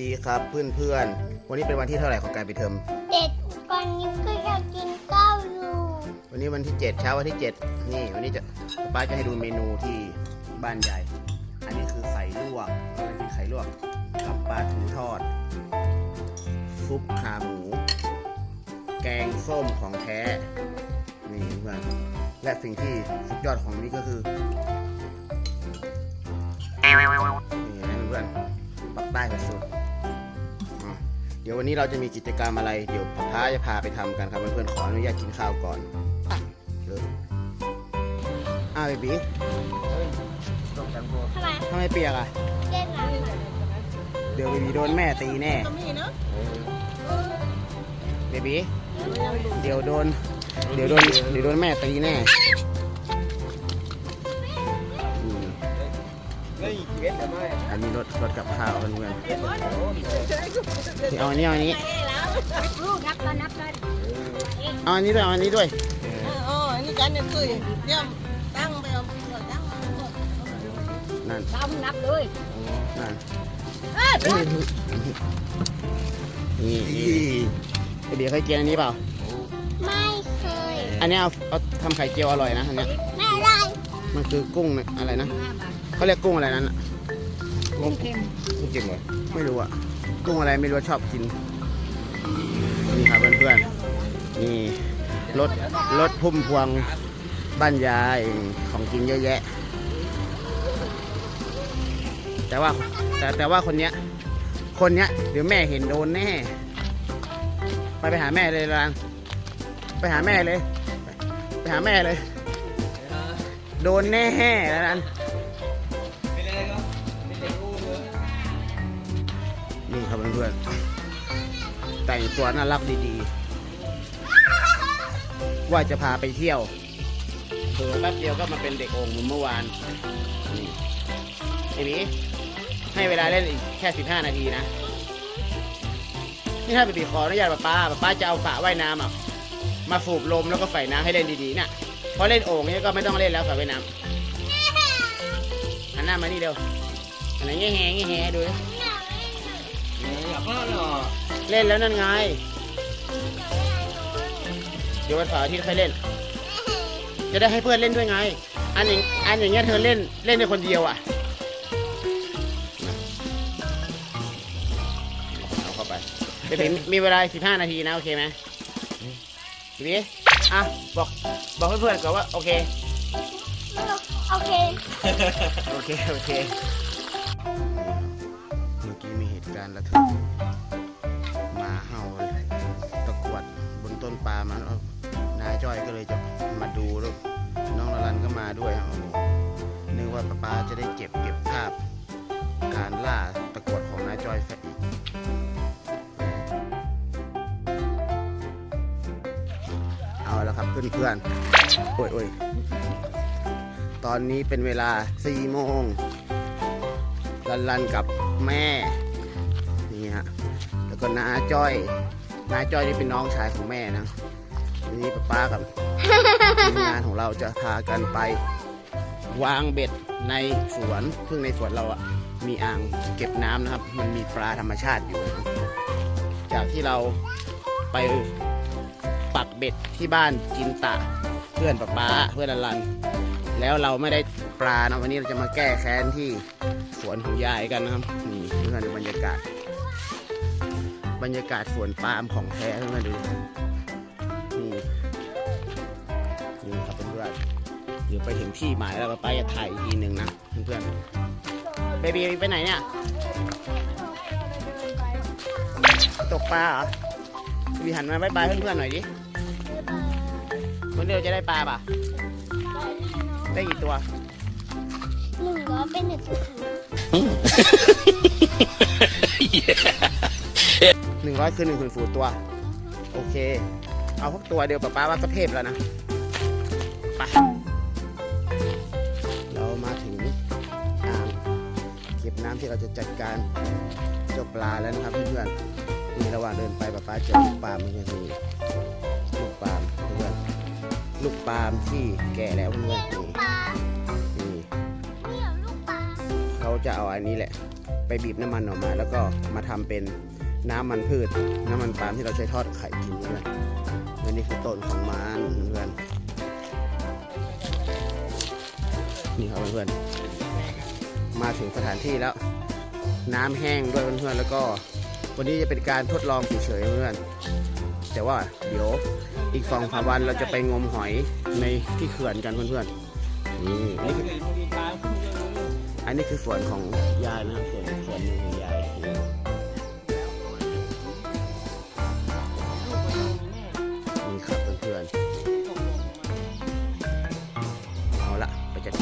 ดีครับเพื่อนๆ วันนี้เป็นวันที่เท่าไหร่ของการปิดเทอมเด็ดก่อนนี้ก็อยากกินข้าวอยู่วันนี้วันที่ 7 เช้าวันที่ 7 นี่ วันนี้จะป้าจะให้ดูเมนูที่บ้านใหญ่ อันนี้คือไข่ลวกอันนี้ไข่ลวกกับปลาทูทอด ซุปขาหมู แกงส้มของแท้ นี่เพื่อนและสิ่งที่สุดยอดของนี่ก็คือนี่นะเพื่อนปักใต้สุดๆอะ เดี๋ยววันนี้เราจะมีกิจกรรมอะไร เดี๋ยวพ้าจะพาไปทำกันครับเพื่อนๆขออนุญาตกินข้าวก่อนอะเลยอ้าวเบบี้ทำไมทำไมเปียกอะเล่นน้ำอะเดี๋ยวเบบี้โดนแม่ตีแน่ก็มีเนาะเบบี้เดี๋ยวโดน เดี๋ยวโดนเดี๋ยวโดนแม่ตีแน่ อันนี้รถรถกับข้าวเพื่อนๆนี่เอาอันนี้เอาอันนี้ลูกนับกันนับกันเอาอันนี้ด้วยเอาอันนี้ด้วยอ๋อนี่กันเนี่ยคือเนี่ยตั้งไปเอาตั้งนั่นทำนับเลยนั่นเอ้ยนี่นี่ไอเบียร์เคยกินอันนี้เปล่าไม่เคย อันนี้เอาเอาทำไข่เจียวอร่อยนะอันเนี้ยไม่อะไรมันคือกุ้งอะไรนะ เขาเรียกกุ้งอะไรนั้นอะกุ้งเค็มกุ้งเค็มเหรอไม่รู้อะกุ้งอะไรไม่รู้ชอบกินนี่ครับเพื่อนๆนี่รถรถพุ่มพวงบ้านยายของกินเยอะแยะ แต่ว่าแต่แต่ว่าคนเนี้ย คนเนี้ยเดี๋ยวแม่เห็นโดนแน่ ไปไปหาแม่เลยลังไปหาแม่เลย ไปหาแม่เลย โดนแน่แล้วนั้นนี่ แต่งตัวน่ารักดีๆ ว่าจะพาไปเที่ยวเผื่อแป๊บเดียวก็มาเป็นเด็กองเหมือนเมื่อวานนี่ไอ้บีให้เวลาเล่นอีกแค่15นาทีนะ นี่ถ้าไปบีขออนุญาตป้าป้าป้าจะเอาฝาว่ายน้ำอะมาสูบลมแล้วก็ใส่น้ำให้เล่นดีๆน่ะพอเล่นโอ่งเนี่ยก็ไม่ต้องเล่นแล้วฝาว่ายน้ำหันหน้ามานี่เร็วอันไหนเงี้ยแหงเงี้ยแหงดูดิ เล่นแล้วนั่นไง เดี๋ยววันเสาร์อาทิตย์ค่อยเล่น จะได้ให้เพื่อนเล่นด้วยไง อันอย่างอันอย่างเงี้ยเธอเล่นเล่นได้คนเดียวอะเอาเข้าไปไปถึงมีเวลา15นาทีนะโอเคไหมทีนี้อะบอกบอกเพื่อนๆก่อนว่าโอเค โอเค โอเค โอเค เมื่อกี้มีเหตุการณ์ระทึก มมาแล้วนายจ้อยก็เลยจะมาดูแล้วน้องละลันก็มาด้วยครับโอ้โหนึกว่าป้าป๊าจะได้เก็บเก็บภาพ การล่าตะกวดของนายจ้อยซะอีกเอาแล้วครับเพื่อนๆโอ้ยโอ้ยตอนนี้เป็นเวลา4โมงลันลันกับแม่ นี่ฮะ แล้วก็น้าจ้อย น้าจ้อยนี่เป็นน้องชายของแม่นะทีนี้ป้าป้ากับทีมงานของเราจะพากันไป วางเบ็ดในสวนซึ่งในสวนเราอะมีอ่างเก็บน้ำนะครับ มันมีปลาธรรมชาติอยู่นะครับจากที่เราไปปักเบ็ดที่บ้านกินตะเพื่อนป้าป้าเพื่อนลันลัน แล้วเราไม่ได้ปลานะวันนี้เราจะมาแก้แค้นที่สวนของยายกันนะครับนี่เพื่อนดูบรรยากาศ บรรยากาศสวนปาล์มของแท้ขึ้นมาดูนี่นี่ครับเพื่อนเดี๋ยวไปถึงที่หมายแล้วเราไปจะถ่ายอีกทีหนึ่งนะเพื่อนเบบีไปไหนเนี่ยตกปลาเหรอบีหันมาบายบายเพื่อนๆหน่อยดิคนเดียวจะได้ปลาป่ะได้กี่ตัวหนึ่งร้อยเป็นหนึ่งตัว 100 คือ1นึ่งศูนย์ตัว โอเค เอาพวกตัวเดียวป้าป้าว่าก็เทพแล้วนะไปเรามาถึงอ่างเก็บน้ำที่เราจะจัดการเจ้าปลาแล้วนะครับเพื่อนๆมีระหว่างเดินไปป้าป้าเจอลูกปลาเม่ใช่คือลูกปลาเพื่อนลูกปลาที่แก่แล้วเพื่อนนี่เขาจะเอาอันนี้แหละ ไปบีบน้ำมันออกมาแล้วก็มาทำเป็น น้ำมันพืช น้ำมันปาล์มที่เราใช้ทอดไข่กินเพื่อนและนี่คือต้นของมันเพื่อนนี่ครับเพื่อนมาถึงสถานที่แล้ว น้ำแห้งด้วยเพื่อนๆแล้วก็ วันนี้จะเป็นการทดลองเฉยๆเพื่อนแต่ว่าเดี๋ยวอีกสองสามวันเราจะไปงมหอยในที่เขื่อนกันเพื่อนๆนี่นี่คืออันนี้คือส่วนของยายนะครับส่วนส่วนหนึ่ง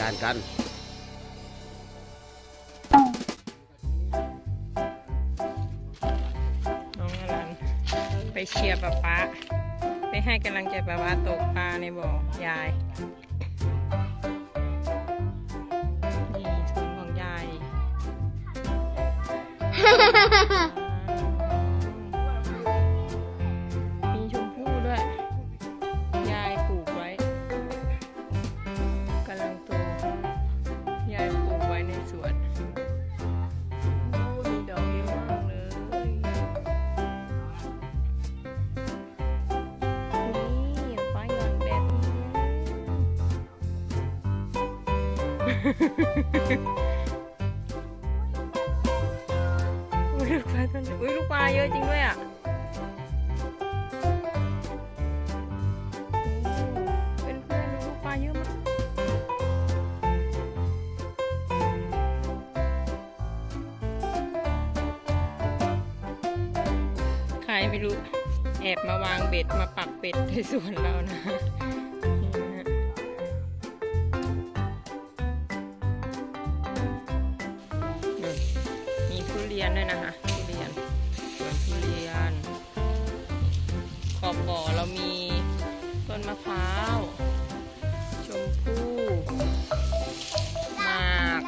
การกันน้องอลันไปเชียร์ป๊าป๊าไปให้กำลังใจป๊าป๊าตกปลาในบ่อยายนี่สวนของยาย อุ้ยลูกปลาตัวนี้อุ้ยลูกปลาเยอะจริงด้วยอะเป็นเพื่อนลูกปลาเยอะมากใครไม่รู้ แอบมาวางเบ็ดมาปักเป็ดในสวนเรานะ เรามีต้นมะพร้าว ชมพู่หมาก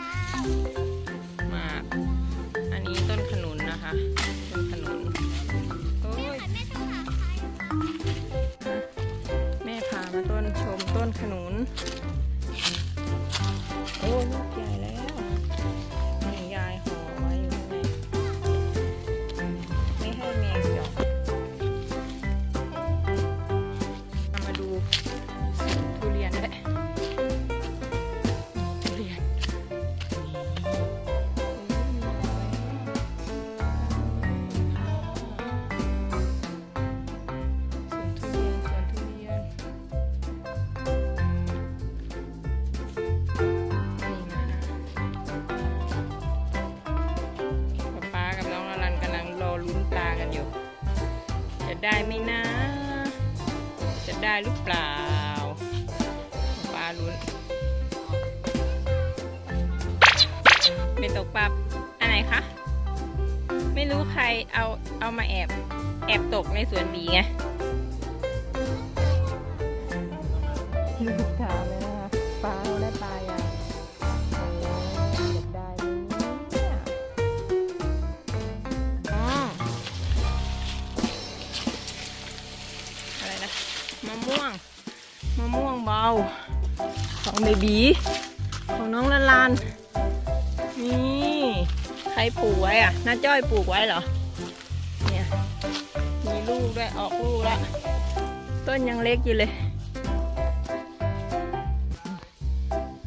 ได้ไหมนะ จะได้หรือเปล่าปลาลุ้นเป็นตกปลาอันไหนคะ ไม่รู้ใครเอาเอามาแอบ แอบตกในสวนบีไง ของเบบี ของน้องละลาน นี่ใครปลูกไว้อะน้าจ้อยปลูกไว้เหรอ เนี่ยมีลูกด้วยออกลูกล้วต้นยังเล็กอยู่เลย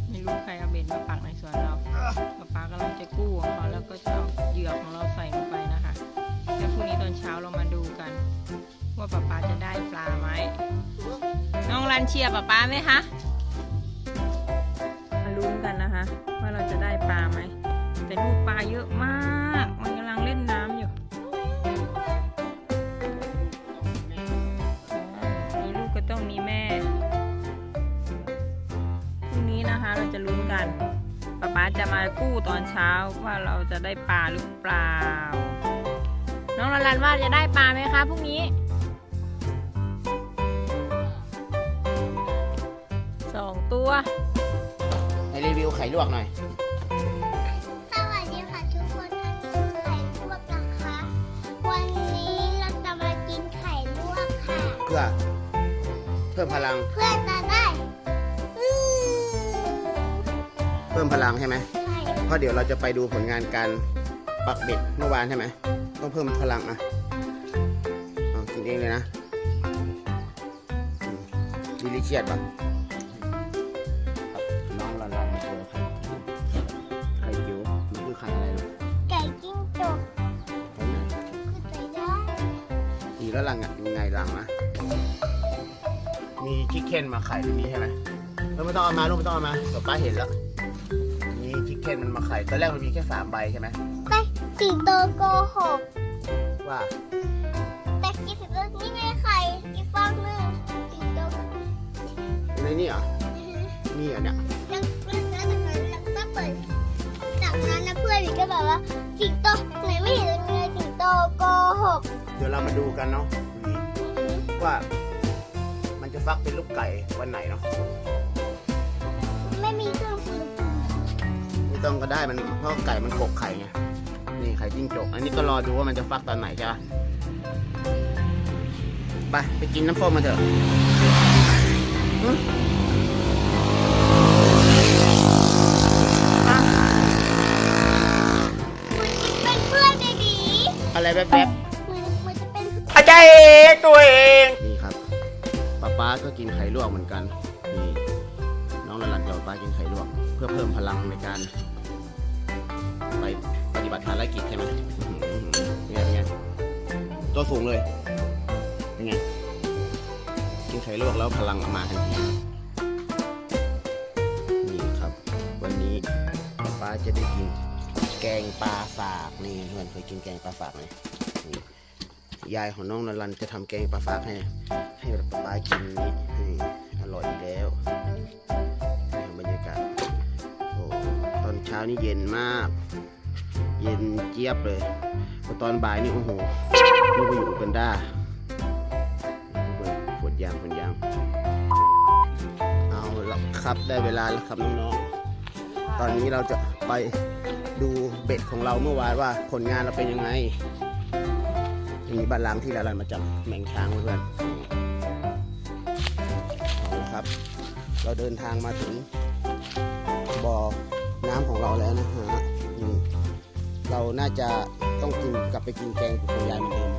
ไม่รู้ใครเอาเบ็ดมาปักในสวนเราป๊าป๊ากำลังจะกู้ของเขาแล้วก็จะเอาเหยื่อของเราใส่ลงไปนะคะแล้วพรุ่งนี้ตอนเช้าเรามาดูกัน ว่าป๊าป๊าจะได้ปลาไหมน้องรันเชียร์ป๊าป๊าไหมคะ จะมากู้ตอนเช้าว่าเราจะได้ปลาหรือเปล่า น้องละลันว่าจะได้ปลาไหมคะพรุ่งนี้สองตัวให้รีวิวไข่ลวกหน่อย สวัสดีค่ะทุกคนอันนี้คือไข่ลวกนะคะ วันนี้เราจะมากินไข่ลวกค่ะ เพื่อ เพิ่มพลัง เพื่อจะได้ เพิ่มพลังใช่ไหมใช่เพราะเดี๋ยวเราจะไปดูผลงานการปักเบ็ดเมื่อวานใช่ไหมต้องเพิ่มพลังอะเอากินเองเลยนะดิลิเชียดปะน้องละลานมาเจอไข่ไข่จิ๋วมันคือไข่อะไรลูกไก่จิ้งจกไข่ไหนคือไก่ได้ดีแล้วลังอะยังไงลังอะมีชิคเก้นมาไข่ตรงนี้ใช่ไหมเออไม่ต้องเอามาลูกไม่ต้องเอามาเดี๋ยวป้าเห็นแล้ว มีชิคเก้นมันมาไข่ตอนแรกมันมีแค่สามใบใช่ไหมไปสิงโตโกหกว่าแต่กินสิงโตนี่ไงไข่อีกฟองหนึ่งสิงโตอยู่ในนี่เหรอนี่เหรอเนี่ยแล้วแล้วจากนั้นเราก็เปิดจากนั้นนะเพื่อนหนูก็บอกว่าสิงโตไหนไม่เห็นเลยสิงโตโกหกเดี๋ยวเรามาดูกันเนาะว่า มันจะฟักเป็นลูกไก่วันไหนเนาะไม่มีเครื่องปรุงไม่ ต้องก็ได้มันเพราะไก่มันกกไข่ไงนี่ไข่จิ้งจก อันนี้ก็รอดูว่ามันจะฟักตอนไหนใช่ปะไปไปกินน้ำส้มมาเถอะหึอะเป็นเพื่อนเบบีอะไรแป๊บเหมือนเหมือนจะเป็นๆอาจารย์เองตัวเองนี่ครับป้าป้าก็กินไข่ลวกเหมือนกันนี่น้องละลันกับป้ากินไข่ลวก เพื่อเพิ่มพลังในการไปป ฏิบัติภารกิจใช่ไหมเป็นไงเป็นไงตัวสูงเลยเป็นไงกินไข่ลวกแล้วพลังออกมาทันทีนี่ครับ วันนี้ป้าจะได้กินแกงปลาฝากนี่เพื่อนเคยกินแกงปลาฝากไหมนี่ยายของน้องนรันจะทำแกงปลาฝากให้ให้ป้ากินนี่อร่อยแล้วบรรยากาศโอ้ตอนเช้านี่เย็นมาก เย็นเจี๊ยบเลยพอตอนบ่ายนี่โอ้โหนี่ไปอยู่กันด้าฝนยางฝนยาง เอาละครับได้เวลาแล้วครับน้องๆ ตอนนี้เราจะไปดูเบ็ดของเราเมื่อวานว่าผลงานเราเป็นยังไงมีบ้านล้างที่ละลันมาจับแมงช้างเพื่อนเอาละครับ เราเดินทางมาถึงบ่อน้ำของเราแล้วนะฮะ เราน่าจะต้องกินกลับไปกินแกงกับคุณยายเหมือนเดิม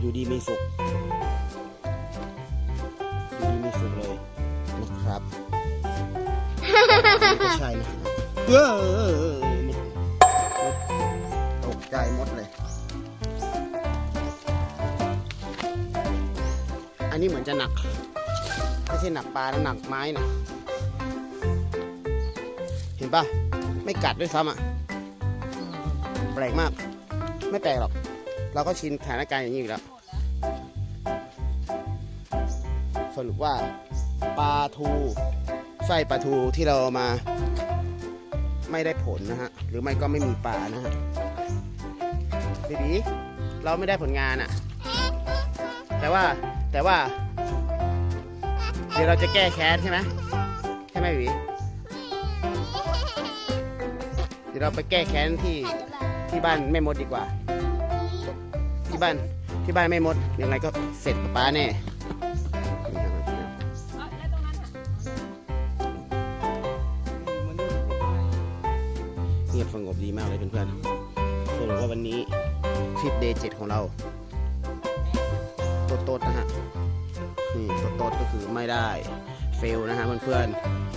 อยู่ดีมีสุขอยู่ดีมีสุขเลยนะครับไม่ใช่นะเออตกใจหมดเลย อันนี้เหมือนจะหนักไม่ใช่หนักปลานะหนักไม้นะ นปะไม่กัดด้วยซ้ำอะแปลกมาก ไม่แปลกหรอก เราก็ชินสถานการณ์อย่างนี้อยู่แล้ว สรุปว่าปลาทูไส้ปลาทูที่เราเอามา ไม่ได้ผลนะฮะ หรือไม่ก็ไม่มีปลานะฮะบีบีเราไม่ได้ผลงานอะ แต่ว่าแต่ว่า เดี๋ยวเราจะแก้แค้นใช่ไหมใช่ไหมบีบี เดี๋ยวเราไปแก้แค้นที่ที่บ้านแม่มดดีกว่า ที่บ้านที่บ้านแม่มดยังไงก็เสร็จกับป้าแน่นี่ครับเอาแล้วตรงนั้นอะเงียบสงบดีมากเลยเพื่อนๆสรุปว่าวันนี้ทริปเดย์เจ็ดของเราโต๊ดๆนะฮะนี่โต๊ดๆก็คือไม่ได้ เฟลนะฮะเพื่อน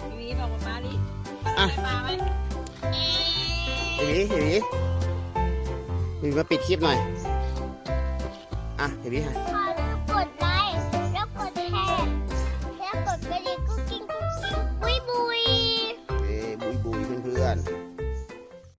ทีนี้บอกว่าปลาดิๆอะ เฮ้ยเฮ้ยมาปิดคลิปหน่อย อะเฮ้ยฮะขอ